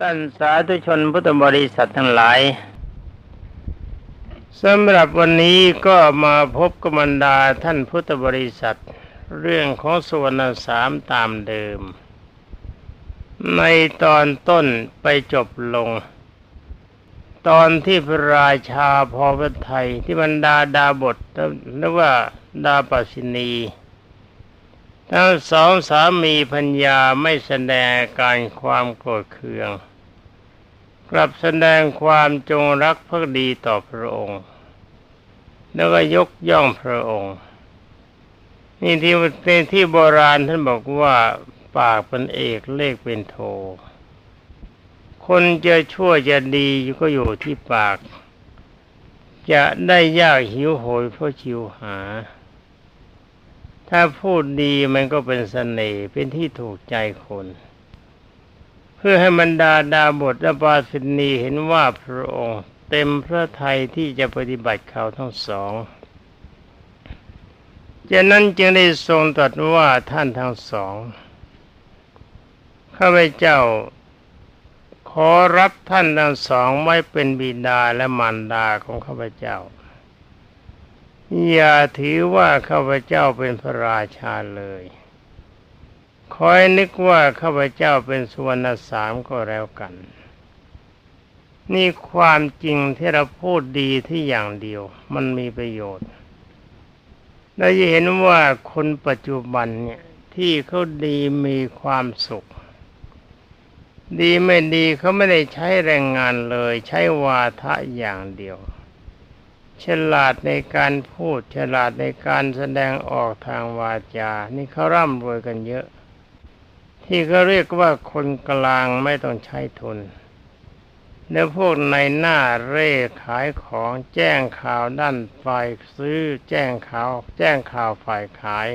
ท่านสาธุชนพุทธบริษัททั้งหลายสำหรับวันนี้ก็มาพบกับบรรดาท่านพุทธบริษัท เรื่องของสวรรณสามตามเดิม ในตอนต้นไปจบลง ตอนที่พระราชาพอพระไทยที่บรรดาดาบทหรือว่าดาปสินี ทั้งสองสามีพัญญาไม่แสดงการความโกรธเคือง กลับแสดงความจงรักภักดีต่อพระองค์ แล้วก็ยกย่องพระองค์นี่ที่ในที่โบราณท่านบอกว่าปากเป็นเอกเลขเป็นโท คนจะชั่วจะดีก็อยู่ที่ปาก จะได้ยากหิวโหยเพราะชิวหา ถ้าพูดดีมันก็เป็นสเสน่ห์เป็นที่ถูกใจคน เพื่อให้บรรดาดาบทและปาสินีเห็นว่าพระองค์เต็มพระทัยที่จะปฏิบัติเขาทั้งสองจากนั้นจึงได้ทรงตรัสว่าท่านทั้งสองข้าพเจ้าขอรับท่านทั้งสองไว้เป็นบิดาและมารดาของข้าพเจ้า อย่าถือว่าข้าพเจ้าเป็นพระราชาเลยคอยนึกว่าข้าพเจ้าเป็นสุวรรณสามก็แล้วกัน นี่ความจริงที่เราพูดดีที่อย่างเดียว มันมีประโยชน์เราจะเห็นว่าคนปัจจุบันเนี่ยที่เขาดีมีความสุข ดีไม่ดีเขาไม่ได้ใช้แรงงานเลย ใช้วาทะอย่างเดียว ฉลาดในการพูด ฉลาดในการแสดงออกทางวาจา นี่เขาร่ำรวยกันเยอะ ที่เขาเรียกว่าคนกลางไม่ต้องใช้ทุนแล้วพวกในหน้าเร่ขายของแจ้งข่าวด้านฝ่ายซื้อแจ้งข่าว แจ้งข่าวฝ่ายขาย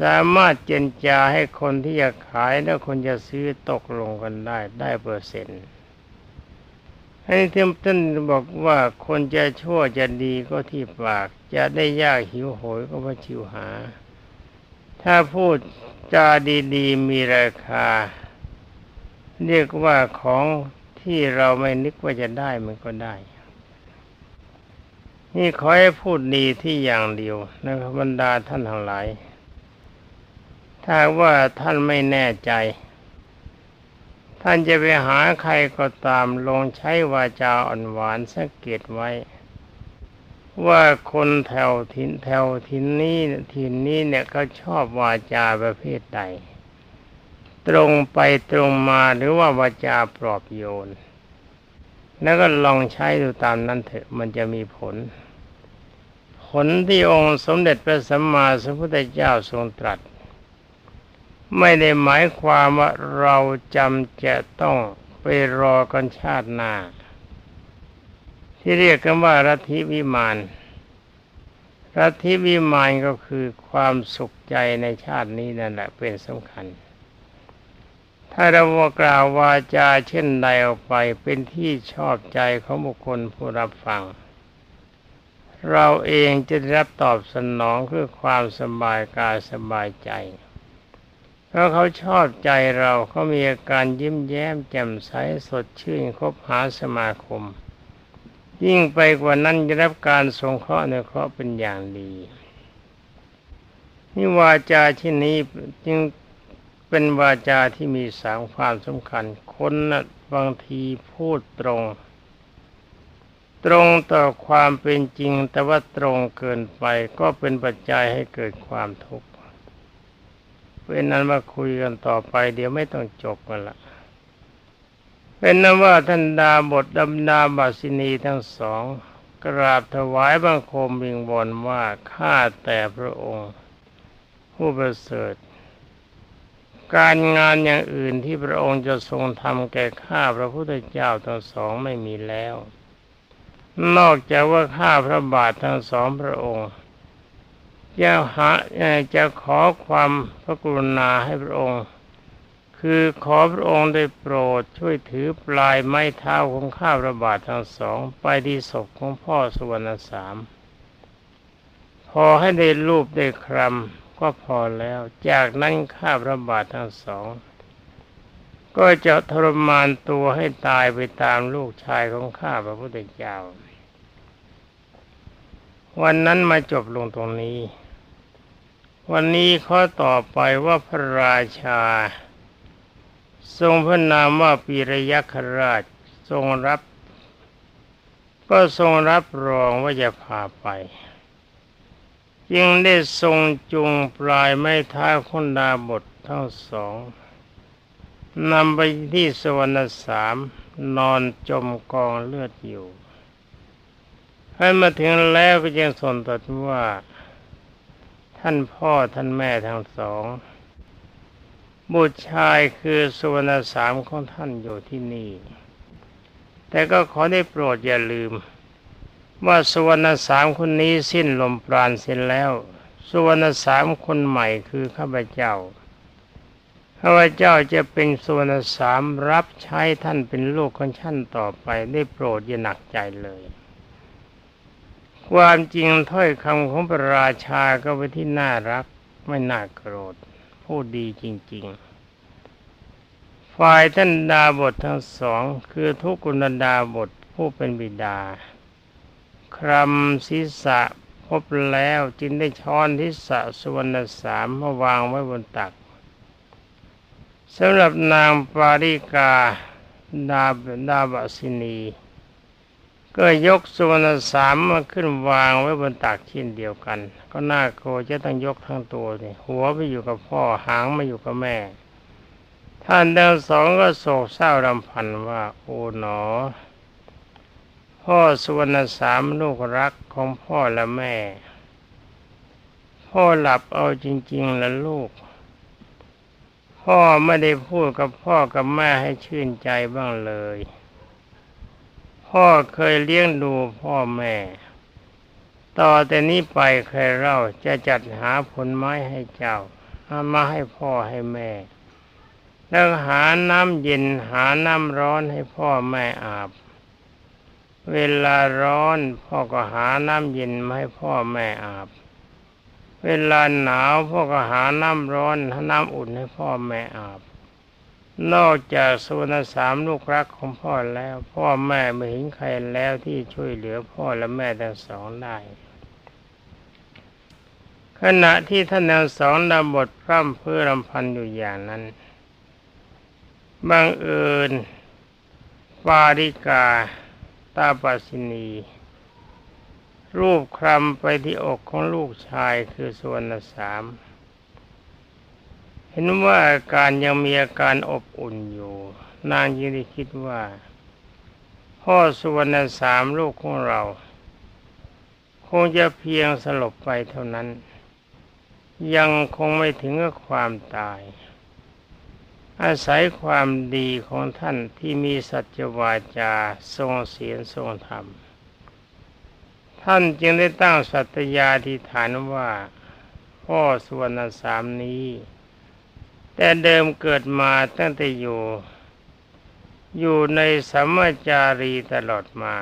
สามารถเจนจาให้คนที่จะขายและคนจะซื้อตกลงกันได้ได้เปอร์เซ็นต์ ให้เทมท่านบอกว่าคนจะชั่วจะดีก็ที่ปาก จะได้ยากหิวโหยก็เพราะชิวหา ถ้าพูดจาดีๆมีราคา เรียกว่าของที่เราไม่นึกว่าจะได้มันก็ได้ นี่ขอให้พูดดีที่อย่างเดียวนะครับบรรดาท่านทั้งหลาย ถ้าว่าท่านไม่แน่ใจ ท่านจะไปหาใครก็ตามลงใช้วาจาอ่อนหวานสังเกตไว้ ว่าคนแถวทินแถวทินนี้ทินนี้เนี่ยเขาชอบวาจาประเภทใด ตรงไปตรงมาหรือว่าวาจาปลอบโยน แล้วก็ลองใช้ดูตามนั้นเถอะมันจะมีผล ผลที่องค์สมเด็จพระสัมมาสัมพุทธเจ้าทรงตรัส ไม่ได้หมายความว่าเราจำจะต้องไปรอกันชาติหน้า ที่เรียกกันว่ารัฐิวิมานรัฐิวิมานก็คือความสุขใจในชาตินี้นั่นแหละเป็นสำคัญ ถ้าเรากล่าววาจาเช่นใดออกไปเป็นที่ชอบใจของบุคคลผู้รับฟัง เราเองจะได้รับตอบสนองคือความสบายกายสบายใจ เพราะเขาชอบใจเราเขามีอาการยิ้มแย้มแจ่มใสสดชื่นคบหาสมาคม ยิ่งไปกว่านั้นจะรับการสงเคราะห์ในเคราะห์เป็นอย่างดีนี่วาจาที่นี้จึงเป็นวาจาที่มีสามความสำคัญ คนนะบางทีพูดตรง ตรงต่อความเป็นจริง แต่ว่าตรงเกินไปก็เป็นปัจจัยให้เกิดความทุกข์ เป็นนั้นมาคุยกันต่อไป เดี๋ยวไม่ต้องจบกันละเป็นนั้นว่าท่านดาบทดำนาบาสินีทั้งสอง กราบถวายบังคมวิงบนว่าข้าแต่พระองค์ ผู้ประเสริฐ การงานอย่างอื่นที่พระองค์จะทรงทำแก่ข้าพระพุทธเจ้าทั้งสองไม่มีแล้ว นอกจากว่าข้าพระบาททั้งสองพระองค์ จะหาจะขอความพระกรุณาให้พระองค์ คือขอพระองค์ได้โปรดช่วยถือปลายไม้เท้าของข้าพระบาททั้งสอง ไปที่ศพของพ่อสุวรรณสาม พอให้ได้รูปได้ครำก็พอแล้ว จากนั้นข้าพระบาททั้งสอง ก็จะทรมานตัวให้ตายไปตามลูกชายของข้าพระพุทธเจ้าวันนั้นมาจบลงตรงนี้ วันนี้ข้อต่อไปว่าพระราชา ทรงพระนามว่าปีรยักษราชทรงรับ ก็ทรงรับรองว่าจะพาไป จึงได้ทรงจุงปลายไม้ท้าคนดาบททั้งสองนำไปที่สวรรณสามนอนจมกองเลือดอยู่ ให้มาถึงแล้วก็ยังสนตัดว่า ท่านพ่อท่านแม่ทั้งสอง บุตรชายคือสุวรรณสามของท่านอยู่ที่นี่ แต่ก็ขอได้โปรดอย่าลืม ว่าสุวรรณสามคนนี้สิ้นลมปราณเสร็จแล้ว สุวรรณสามคนใหม่คือข้าพเจ้าข้าพเจ้าจะเป็นสุวรรณสามรับใช้ท่านเป็นลูกของท่านต่อไปได้โปรดอย่าหนักใจเลย ความจริงถ้อยคำของพระราชาก็ไปนที่น่ารักไม่น่าโกรธ พูดดีจริง ๆ ฝ่ายท่านดาบททั้งสอง คือทุกุณดาบทผู้เป็นบิดา ครำศีรษะพบแล้วจึงได้ช้อนทิศะสุวรรณสามมาวางไว้บนตักสำหรับนางปาริกาดาบดาบสินี ก็ยกสุวรรณสามมาขึ้นวางไว้บนตักเช่นเดียวกัน ก็น่าโกรธจะต้องยกทั้งตัวนี่หัวไปอยู่กับพ่อหางมาอยู่กับแม่ ท่านทั้งสองก็โศกเศร้ารำพันว่า โอ๋หนอ พ่อสุวรรณสามลูกรักของพ่อและแม่ พ่อหลับเอาจริงๆแล้วลูก พ่อไม่ได้พูดกับพ่อกับแม่ให้ชื่นใจบ้างเลย พ่อเคยเลี้ยงดูพ่อแม่ ต่อแต่นี้ไปใครเราจะจัดหาผลไม้ให้เจ้าเอามาให้พ่อให้แม่ แล้วหาน้ำเย็นหาน้ำร้อนให้พ่อแม่อาบ เวลาร้อนพ่อก็หาน้ำเย็นมาให้พ่อแม่อาบ เวลาหนาวพ่อก็หาน้ำร้อนน้ำอุ่นให้พ่อแม่อาบ นอกจากสุนสามลูกรักของพ่อแล้ว พ่อแม่ไม่เห็นใครแล้วที่ช่วยเหลือพ่อและแม่ทั้งสองได้ขณะที่ท่านทั้งสองดำบทพร่ำเพื่อรำพันอยู่อย่างนั้นบังเอิญปาริกาตาปัสินี รูปคลำไปที่อกของลูกชายคือส่วนสาม เห็นว่าอาการยังมีอาการอบอุ่นอยู่ นางยินดีคิดว่า พ่อสุวรรณสามลูกของเรา คงจะเพียงสลบไปเท่านั้น ยังคงไม่ถึงกับความตาย อาศัยความดีของท่านที่มีสัจวาจาทรงเสียนทรงธรรม ท่านจึงได้ตั้งสัตยาธิฐานว่า พ่อส่วนสามนี้ แต่เดิมเกิดมาตั้งแต่อยู่ อยู่ในสัมมาจารีตลอดมา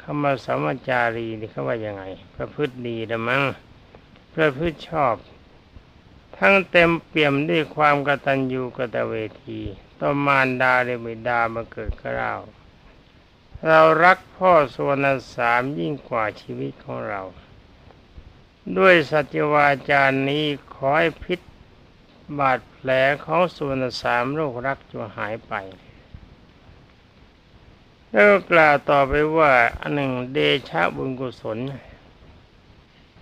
คำว่าสัมมาจารีนี่เขาว่ายังไง ประพฤติดีละมั้งประพฤติชอบ ทั้งเต็มเปี่ยมด้วยความกตัญญูกตเวทีต่อมารดาเรบิดามาเกิดกล้าวเรารักพ่อส่วนสามยิ่งกว่าชีวิตของเรา ด้วยสัจวาจานี้ขอให้พิษ บาดแผลของส่วนสามโรครักจะหายไป แล้วก็กล่าวต่อไปว่าอันหนึ่งเดชะบุญกุศล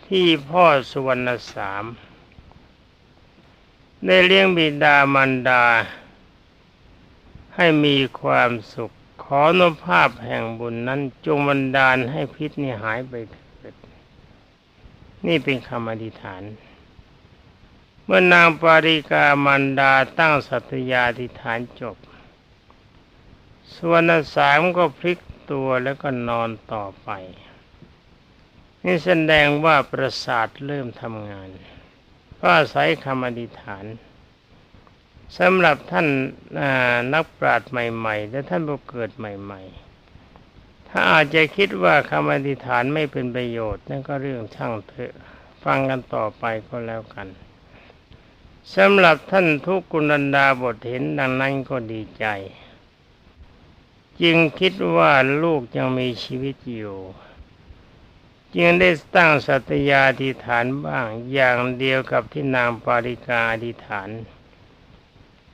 ที่พ่อสุวรรณสามได้เลี้ยงบิดามารดา ให้มีความสุขขอนภาพแห่งบุญนั้นจงบันดาลให้พิษนี่หายไปเถิดนี่เป็นคำอธิษฐาน เมื่อนางปาริกามันดาตั้งสัตยาธิฐานจบส่วนสามก็พลิกตัวแล้วก็นอนต่อไป นี่แสดงว่าประสาทเริ่มทำงาน ก็อาศัยคำอธิษฐานสำหรับท่านนักปราชญ์ใหม่ ๆ และท่านผู้เกิดใหม่ ๆ ถ้าอาจจะคิดว่าคำอธิษฐานไม่เป็นประโยชน์นั่นก็เรื่องช่างเถอะ ฟังกันต่อไปก็แล้วกัน สำหรับท่านทุกกุนันดาบทเห็นดังนั้นก็ดีใจ จึงคิดว่าลูกยังมีชีวิตอยู่ จึงได้ตั้งสัตยาธิฐานบ้างอย่างเดียวกับที่นางปาริกาอธิฐาน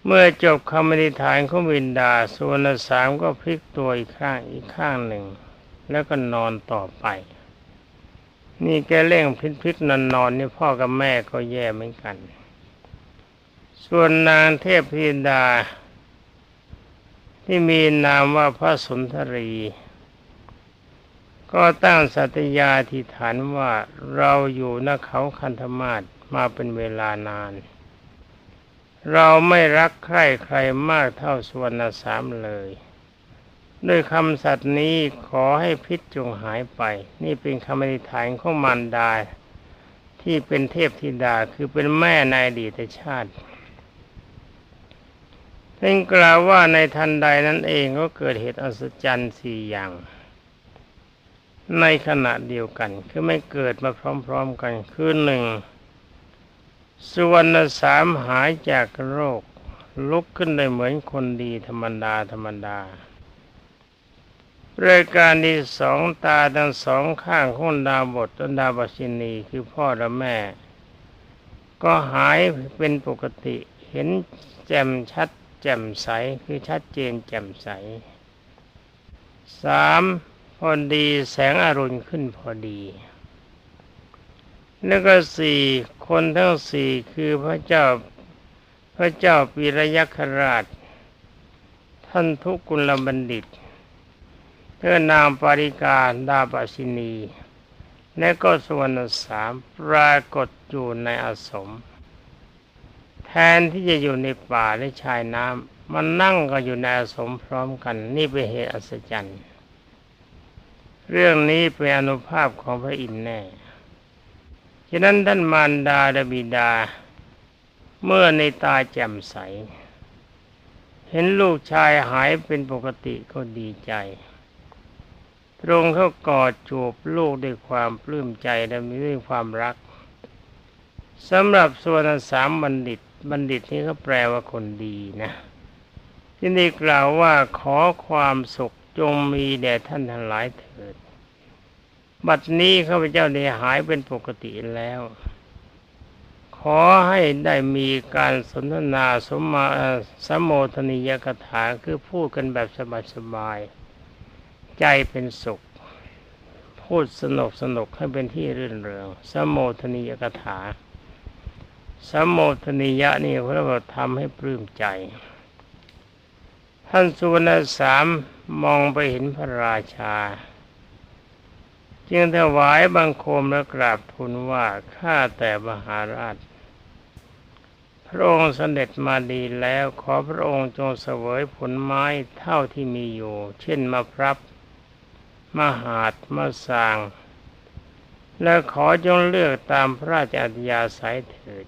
เมื่อจบคำอธิษฐานของวินดาส่วนสามก็พลิกตัวอีกข้างอีกข้างหนึ่ง แล้วก็นอนต่อไป นี่แกเร่งพลิกพลิกนอนนอนนี่พ่อกับแม่ก็แย่เหมือนกัน ส่วนนางเทพธิดา ที่มีนามว่าพระสุนทรี ก็ตั้งสัตยาธิฐานว่าเราอยู่ณเขาคันธมาศมาเป็นเวลานาน เราไม่รักใครใครมากเท่าสวรรณสามเลย ด้วยคำสัตย์นี้ขอให้พิษจงหายไป นี่เป็นคำอธิษฐานของมารดาที่เป็นเทพธิดาคือเป็นแม่ในอดีตชาติ ท่านกล่าวว่าในทันใดนั้นเองก็เกิดเหตุอัศจรรย์สี่อย่าง ในขณะเดียวกัน คือไม่เกิดมาพร้อมๆกัน คือหนึ่งสุวรรณสามหายจากโรค ลุกขึ้นได้เหมือนคนดีธรรมดาธรรมดารายการที่สองตาทั้งสองข้างของดาบทและดาบชินีคือพ่อและแม่ ก็หายเป็นปกติเห็นแจ่มชัด แจ่มใสคือชัดเจนแจ่มใสสามพอดีแสงอรุณขึ้นพอดี แล้วก็สี่คนทั้งสี่คือพระเจ้าพระเจ้าปีรยักษราช ท่านทุกุลบัณฑิตเธอนางปาริกาดาบสินี และก็สวรรณสามปรากฏอยู่ในอาสม นที่จะอยู่ในป่าและชายน้ำมันนั่งก็อยู่ในอาสมพร้อมกัน นี่เป็นเหตุอัศจรรย์เรื่องนี้เป็นอนุภาพของพระอินทร์แน่ ฉะนั้นท่านมารดาและบิดา เมื่อในตาแจ่มใส เห็นลูกชายหายเป็นปกติก็ดีใจ ตรงเข้ากอดจูบลูกด้วยความปลื้มใจและมีด้วยความรักสำหรับส่วนสามบัณฑิต บัณฑิตนี่เขาแปลว่าคนดีนะ ที่นี่กล่าวว่าขอความสุขจงมีแด่ท่านทั้งหลายเถิด บัดนี้ข้าพเจ้าได้หายเป็นปกติแล้ว ขอให้ได้มีการสนทนาสมมาสมโมทนิยกถาคือพูดกันแบบสบายๆใจเป็นสุข พูดสนุกสนุกให้เป็นที่รื่นเริงสมโมทนียกถา สมโมทนียะนี่เพราะว่าทำให้ปลื้มใจ ท่านสุวรรณสามมองไปเห็นพระราชา จึงถวายบังคมและกราบทูลว่าข้าแต่มหาราช พระองค์เสด็จมาดีแล้วขอพระองค์จงเสวยผลไม้เท่าที่มีอยู่ เช่นมะพร้าวมหาดมาสางและขอจงเลือกตามพระราชอัธยาศัยเถิด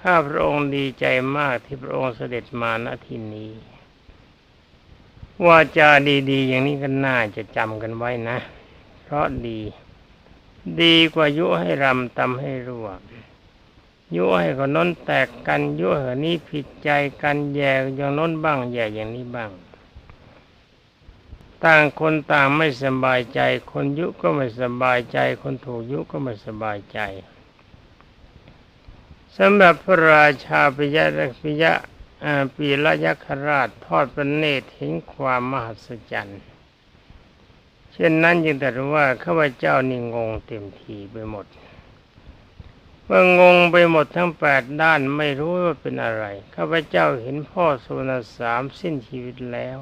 ข้าพระองค์ดีใจมากที่พระองค์เสด็จมาณที่นี้ว่าจาดีๆ อย่างนี้ก็น่าจะจำกันไว้นะ เพราะดี ดีกว่ายุให้รำตำให้รั่วยุให้คนน้นแตกกันยุให้นี้ผิดใจกันแย่อย่างน้นบ้างแย่อย่างนี้บ้าง ต่างคนต่างไม่สบายใจ คนยุก็ไม่สบายใจ คนถูกยุก็ไม่สบายใจ สำหรับพระราชาปิยะปิยะปีละยักษราชทอดพระเนตรเห็นความมหัศจรรย์ เช่นนั้นจึงแต่ว่าข้าพเจ้านี่งงเต็มทีไปหมด เมื่องงไปหมดทั้งแปดด้านไม่รู้ว่าเป็นอะไร ข้าพเจ้าเห็นพ่อสุนสามสิ้นชีวิตแล้ว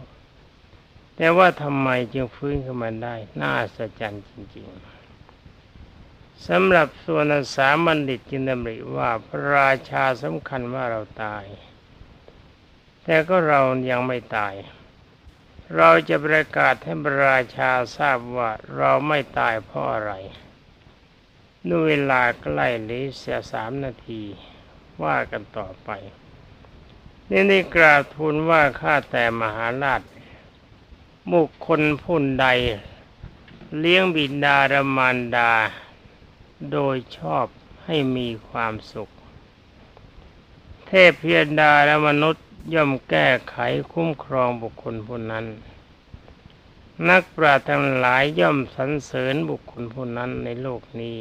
แต่ว่าทำไมจึงฟื้นขึ้นมาได้ น่าสะใจจริง ๆ สำหรับส่วนสามัณฑิตจึงดำริว่าพระราชาสำคัญว่าเราตาย แต่ก็เรายังไม่ตาย เราจะประกาศให้พระราชาทราบว่าเราไม่ตายเพราะอะไรด้วยเวลาใกล้หรือเสียสามนาทีว่ากันต่อไป นี่ได้กราบทูลว่าข้าแต่มหาราชบุคคลผู้ใด เลี้ยงบิดารมารดา โดยชอบให้มีความสุข เทพเพียดาและมนุษย์ย่อมแก้ไขคุ้มครองบุคคลผู้นั้น นักปราชญ์ทั้งหลายย่อมสรรเสริญบุคคลผู้นั้นในโลกนี้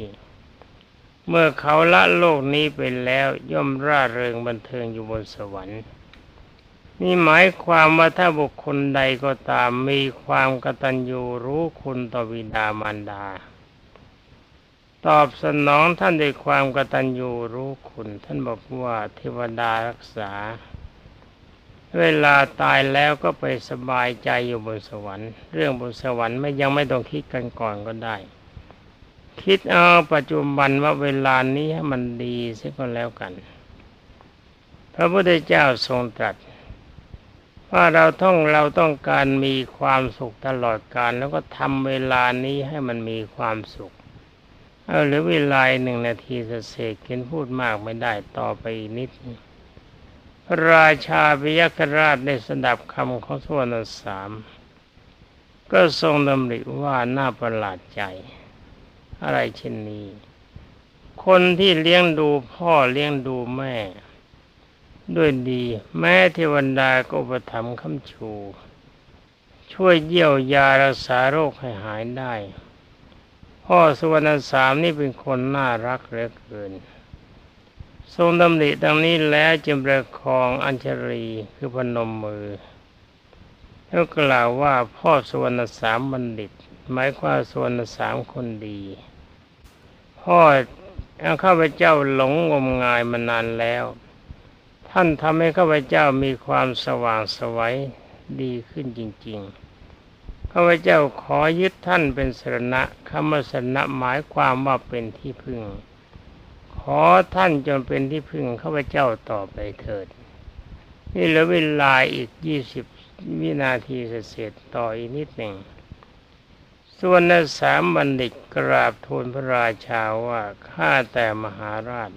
เมื่อเขาละโลกนี้ไปแล้วย่อมร่าเริงบันเทิงอยู่บนสวรรค์นี่หมายความว่าถ้าบุคคลใดก็ตามมีความกตัญญูรู้คุณต่อวิดามารดา ตอบสนองท่านด้วยความกตัญญูรู้คุณ ท่านบอกว่าเทวดารักษา เวลาตายแล้วก็ไปสบายใจอยู่บนสวรรค์ เรื่องบนสวรรค์ไม่ยังไม่ต้องคิดกันก่อนก็ได้ คิดเอาปัจจุบันว่าเวลานี้ให้มันดีเสียก็แล้วกัน พระพุทธเจ้าทรงตรัสว่าเราต้องเราต้องการมีความสุขตลอดกาลแล้วก็ทำเวลานี้ให้มันมีความสุข เอาเหรือเวลาหนึ่งนาทีเศษเกินพูดมากไม่ได้ต่อไปอีกนิด พระราชาพิยคราชได้สดับคำของสวรรณสามก็ทรงดำริว่าน่าประหลาดใจ อะไรเช่นนี้ คนที่เลี้ยงดูพ่อเลี้ยงดูแม่ ด้วยดี แม้เทวันดาก็อุปถัมภ์คำชู ช่วยเยี่ยวยารักษาโรคให้หายได้ พ่อสุวรรณสามนี่เป็นคนน่ารักเหลือเกิน ทรงดำริดังนี้แล้วจึงประคองอัญชรีคือพนมมือ แล้วกล่าวว่าพ่อสุวรรณสามบัณฑิต หมายความสุวรรณสามคนดี พ่อเอาข้าพเจ้าหลงงมงายมานานแล้ว ท่านทำให้ข้าพเจ้ามีความสว่างสวัยดีขึ้นจริง ๆ ข้าพเจ้าขอยึดท่านเป็นสรณะคำว่าสรณะหมายความว่าเป็นที่พึ่ง ขอท่านจนเป็นที่พึ่งข้าพเจ้าต่อไปเถิด นี่เหลือเวลาอีกยี่สิบวินาทีเสร็จต่ออีกนิดหนึ่ง ส่วนนัสามบัณฑิตกราบทูลพระราชาว่าข้าแต่มหาราช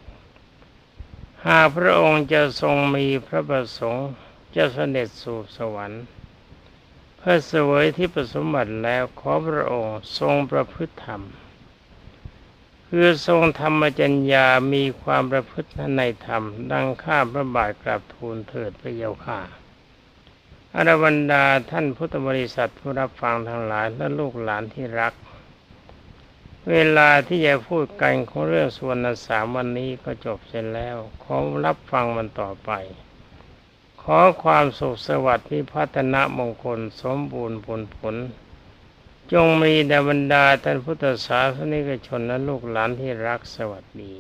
หากพระองค์จะทรงมีพระประสงค์จะเสด็จสู่สวรรค์ เพื่อเสวยที่ประสมบัติแล้วขอพระองค์ทรงประพฤติธรรม คือทรงธรรมจัญญามีความประพฤติในธรรม ดังข้าพระบาทกราบทูลเถิดพระเยาค่ะอรบรรดาท่านพุทธบริษัทผู้รับฟังทั้งหลายและลูกหลานที่รัก เวลาที่จะพูดกันของเรื่องส่วนสามวันนี้ก็จบเสร็จแล้วขอรับฟังมันต่อไป อความสุขสวัสดิ์พิพัฒนมงคลสมบูรณ์ผลผล จงมีแด่บรรดาท่านพุทธศาสนิกชนและลูกหลานที่รักสวัสดี